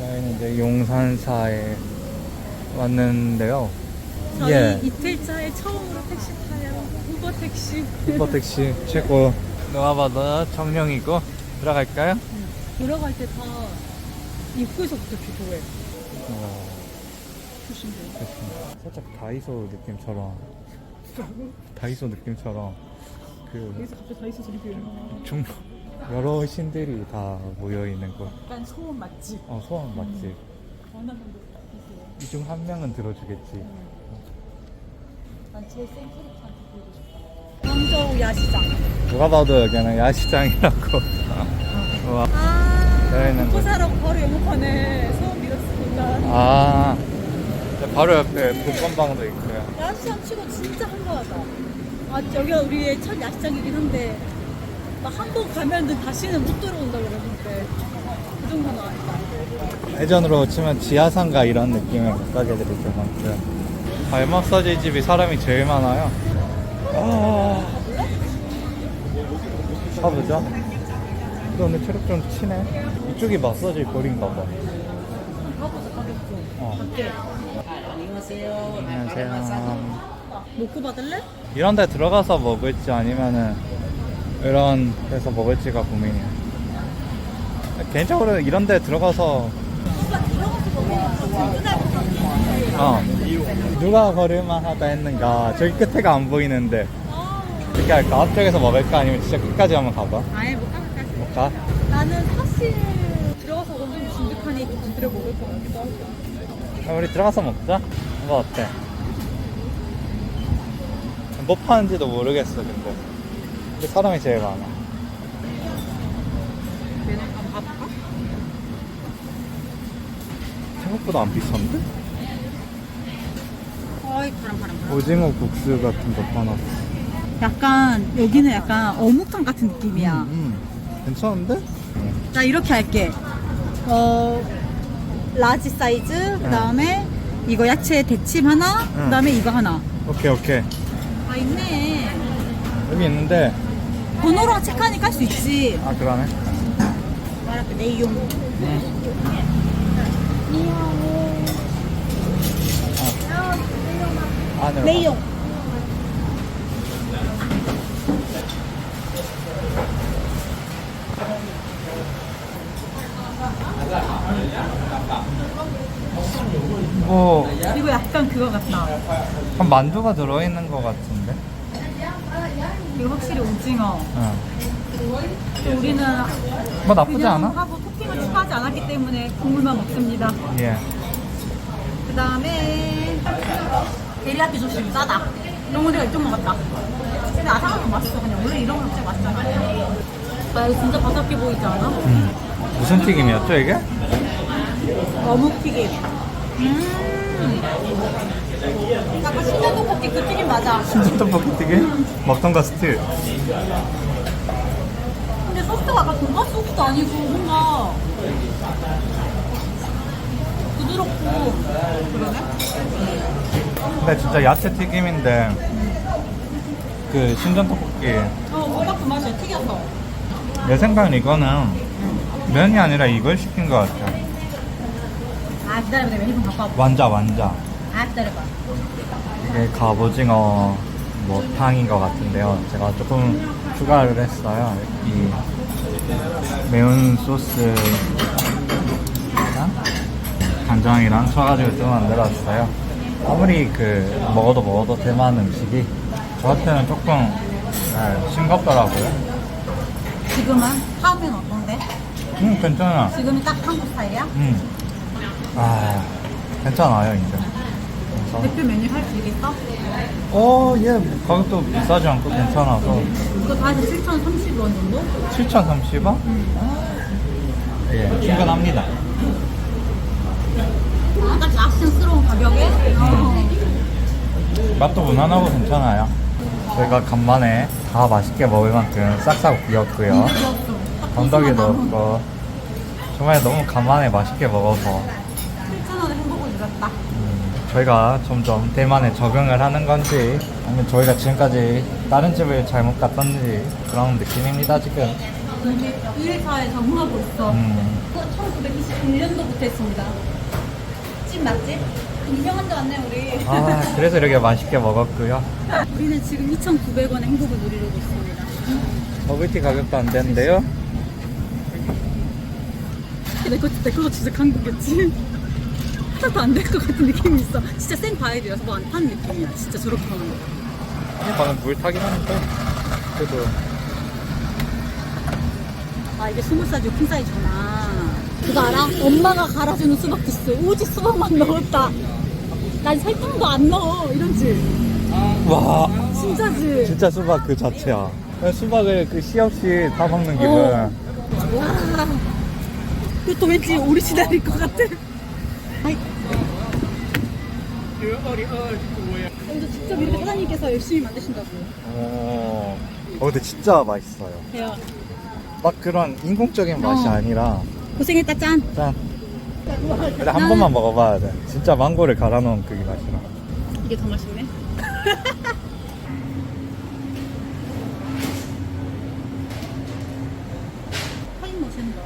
저희는 이제 용산사에 왔는데요. 저희 예. 이틀차에 처음으로 택시 타요. 우버 택시. 슈퍼 택시 최고. 누가 봐도 청룡이고 들어갈까요? 들어갈 때 다 입구에서부터 비교해. 어, 조심해. 됐습니다. 살짝 다이소 느낌처럼 다이소 느낌처럼 그 여기서 갑자기 다이소 소리 들려. 중 여러 신들이 다 모여 있는 곳. 약간 소원 맛집. 어 소원 맛집. 원하는 거 있어요. 이 중 한 명은 들어주겠지. 난 제일 센 캐릭터한테 보이고 싶어. 광저우 야시장. 누가 봐도 여기는 야시장이라고. 와. 아, 여기는 먹고 뭐- 사러 바로 연목하네. 소원 빌었으니까. 아 바로 옆에 복권방도 있고요. 야시장 치고 진짜 한가하다. 아, 여기가 우리의 첫 야시장이긴 한데, 막한번 가면은 다시는 못 들어온다 그러는데, 그 정도는 아니다. 예전으로 치면 지하상가 이런 느낌을 못 가게 될 만큼 발 마사지 집이 사람이 제일 많아요. 아. 가보자. 근데 오늘 체력 좀 치네. 이쪽이 마사지 거리인가 봐. 가보자, 가겠어. 어. 갈게. 안녕하세요. 먹고 받을래? 이런 데 들어가서 먹을지 아니면은 이런 데서 먹을지가 고민이야. 개인적으로 이런 데 들어가서. 어 누가 걸을만 하다 했는가 저기 끝에가 안 보이는데 아, 어떻게 할까? 앞쪽에서 먹을까? 아니면 진짜 끝까지 한번 가봐? 아예 못 가면 못 가? 나는 사실 들어가서 완전 진득하니 두드려 먹을 것 같기도 하고. 그럼 우리 들어가서 먹자 뭐 어때? 뭐 파는지도 모르겠어 근데 근데 사람이 제일 많아? 생각보다 안 비싼데? 어이. 오징어 국수 같은 거 파놨어 약간, 여기는 약간 어묵탕 같은 느낌이야. 음, 괜찮은데? 나 이렇게 할게. 어, 라지 사이즈, 그 다음에 이거 야채 대침 하나, 응. 그 다음에 이거 하나. 오케이 오케이 아, 있네. 여기 있는데 번호로 체크하니까 할 수 있지. 아 그러네 말할게, 내용. 안으로 내용. 뭐, 이거 약간 그거 같다. 한 만두가 들어있는 것 같은데? 이거 확실히 오징어. 응. 또 우리는 뭐 나쁘지 않아? 하고 토핑을 추가하지 않았기 때문에 국물만 먹습니다. 예. 그 다음에 데리야끼 조심 싸다. 이런 거 내가 이쪽 먹었다. 근데 아삭아삭 맛있어. 그냥 원래 이런 거 진짜 맛있잖아. 나 이거 진짜 바삭해 보이지 않아? 음. 무슨 튀김이었죠 이게? 어묵 튀김. 음. 약간 신전 떡볶이 그 튀김 맞아. 신전 떡볶이 튀김? 먹던 거 스틸. 근데 소스가 약간 돈가스 소스도 아니고 뭔가 부드럽고 그러네? 근데 진짜 야채 튀김인데 그 신전 떡볶이 어, 뭔가 그 맛이야. 튀겨서. 내 생각엔 이거는 면이 아니라 이걸 시킨 것 같아. 아, 기다려봐. 내가 메뉴 좀 갖고 와봐. 완자 완자. 아, 기다려봐. 이게 갑오징어 뭐 탕인 것 같은데요. 제가 조금 추가를 했어요. 이 매운 소스랑 간장이랑 쳐가지고 좀 만들었어요. 아무리 그 먹어도 먹어도 대만 음식이 저한테는 조금 네, 싱겁더라고요. 지금은 하우면 어떤데? 음 괜찮아. 지금이 딱 한국 스타일이야? 음. 아 괜찮아요 이제. 그래서 대표 메뉴 할 수 있겠어? 어, 예, 가격도 비싸지 않고 괜찮아서 이거 다 해서 7,030원 정도? 7,030원? 예, 충분합니다. 아, 딱 야심스러운 가격에? 어. 맛도 무난하고 괜찮아요. 저희가 간만에 다 맛있게 먹을 만큼 싹싹 비었고요. 건더기도 없고 정말 너무 간만에 맛있게 먹어서 7,000원에 행복을 누렸다. 음, 저희가 점점 대만에 적응을 하는 건지 아니면 저희가 지금까지 다른 집을 잘못 갔던지 그런 느낌입니다 지금. 이미 의사에 전무하고 있어. 음. 그거 1921년도부터 했습니다. 집 맛집? 유명한 데 왔네 우리. 아 그래서 이렇게 맛있게 먹었고요. 우리는 지금 2,900원의 행복을 누리고 있습니다. 버블티 가격도 안 되는데요. 내거 내 거가 진짜 한국이었지. 하나도 안 될 것 같은 느낌이 있어. 진짜 생 과일이라서 뭐 안 타는 느낌이야. 진짜 저렇게 하는 거. 저는 물 타긴 하는데 그래도 아 이게 스무 사이즈 큰 사이즈구나. 그거 알아? 엄마가 갈아주는 수박 주스. 오직 수박만 넣었다. 난 설탕도 안 넣어. 이런지. 와 진짜지. 진짜 수박 그 자체야. 수박을 그 씨 없이 다 먹는 기분. 어. 와. 그것도 왠지 오리지널일 것 같아. 여기서 직접 이렇게 사장님께서 열심히 만드신다고. 어. 어 근데 진짜 맛있어요. 해요. 막 그런 인공적인 맛이 어. 아니라 고생했다 짠. 짠. 근데 한 번만 먹어봐야 돼. 진짜 망고를 갈아 넣은 그 맛이라. 이게 더 맛있네. 타임 머신다.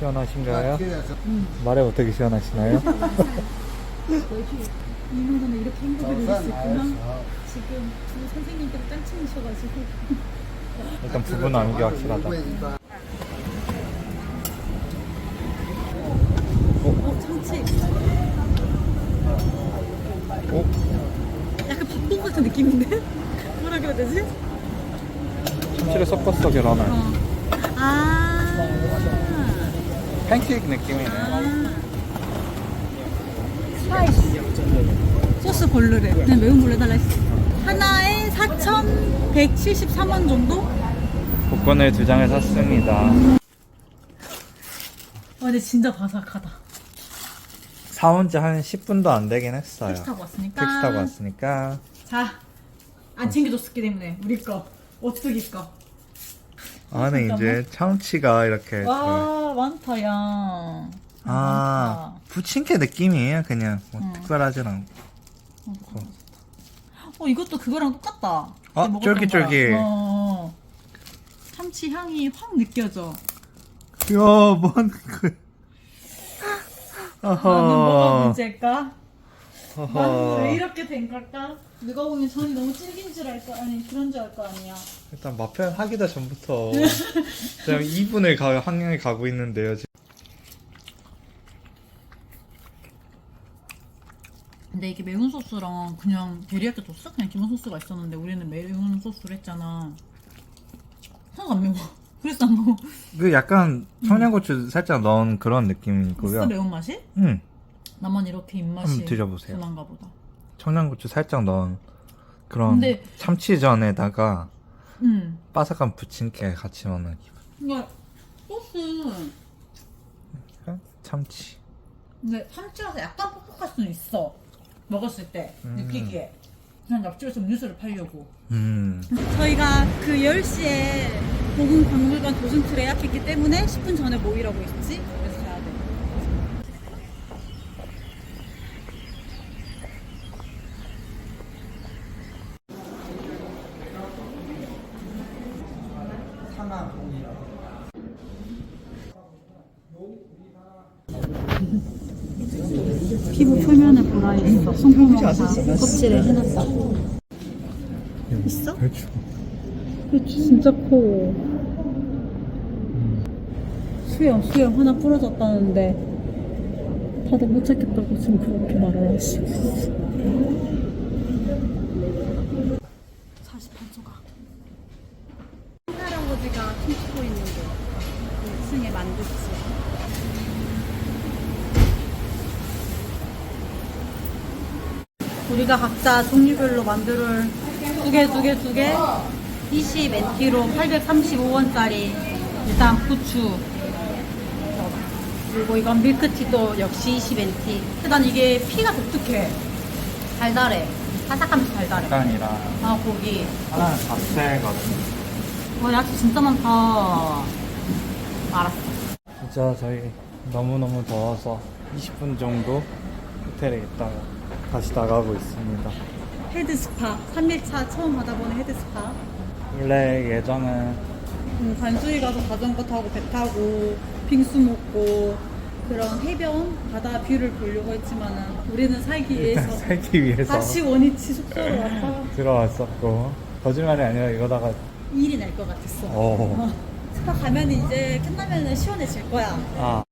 시원하신가요? 말해 어떻게 시원하시나요? 이 정도는 이렇게 행복을 누릴 수 있구나. 지금 두 선생님께서 짱친이셔가지고. 일단 부부 나는 게 확실하다. 어, 참치. 오, 약간 밥국 같은 느낌인데? 뭐라 그래야 되지? 참치를 섞었어 계란을. 어. 아. 팬케이크 느낌이네. 아. 스파이스. 소스 고르래. 그냥 매운 걸로 해달라 했어. 하나에 4,173원 정도? 복권을 두 장을 샀습니다. 와, 근데 진짜 바삭하다. 사온 지 한 10분도 안 되긴 했어요. 택시 타고 왔으니까. 택시 타고 왔으니까. 자, 안 챙겨줬기 때문에 우리 거, 오뚜기 거. 안에 이제 참치가 이렇게. 그- 와, 많다, 야. 아, 부침개 느낌이에요, 그냥. 뭐 응. 특별하진 않고. 어, 이것도 그거랑 똑같다. 어, 그때 먹었던 쫄깃쫄깃. 거랑. 어, 참치 향이 확 느껴져. 야, 뭔, 그. 나는 뭐가 어허. 문제일까? 나는 왜 어허. 이렇게 된 걸까? 누가 보면 전이 너무 질긴 줄 알 거 아니 그런 줄 알 거 아니야. 일단 맛표현 하기도 전부터. 지금 2분을 가, 항량에 가고 있는데요, 지금. 근데 이게 매운 소스랑 그냥 데리야끼 소스? 그냥 기본 소스가 있었는데 우리는 매운 소스를 했잖아. 하나도 안 매워. 그래서 안 먹어. 그 약간 청양고추 살짝 넣은 그런 느낌이고요. 있어 매운맛이? 응. 나만 이렇게 입맛이 한번 드셔보세요. 보다. 청양고추 살짝 넣은 그런 근데- 참치전에다가 응. 바삭한 부침개 같이 먹는 기분. 그러니까 소스 참치. 근데 참치라서 약간 퍽퍽할 수는 있어. 먹었을 때 음. 느끼기에. 그냥 옆집에서 음료수를 팔려고. 음. 저희가 그 10시에 보금 박물관 도슨트를 예약했기 때문에 10분 전에 모이라고 했지? 그래서 가야 돼. 피부 표면을 보라했어. 송구멍사 껍질에 해놨다. 있어? 배추. 배추 진짜 커. 수염, 수염 하나 부러졌다는데 다들 못 찾겠다고 지금 그렇게 말을 하시고 있어. 48조각. 할아버지가 춤추고 있는데 2층에 만두집. 우리가 각자 종류별로 만두를 두 개, 두 개, 두 개, 20 NT로 835원짜리 일단 부추. 그리고 이건 밀크티도 역시 20 NT 일단 이게 피가 독특해. 달달해. 바삭하면서 달달해. 약간이랑 아 고기. 하나는 잡채거든. 와 야채 진짜 많다. 알았어. 진짜 저희 너무너무 더워서 20분 정도 호텔에 있다가 다시 나가고 있습니다. 헤드스파. 3일차 처음 받아보는 헤드스파. 원래 예전에 음, 간수이 가서 자전거 타고 배 타고 빙수 먹고 그런 해변 바다 뷰를 보려고 했지만은 우리는 살기 위해서 살기 위해서 다시 원위치 숙소로 왔다가 들어왔었고 거짓말이 아니라 이거다가 일이 날 것 같았어. 어. 어. 스파 가면 이제 끝나면은 시원해질 거야. 아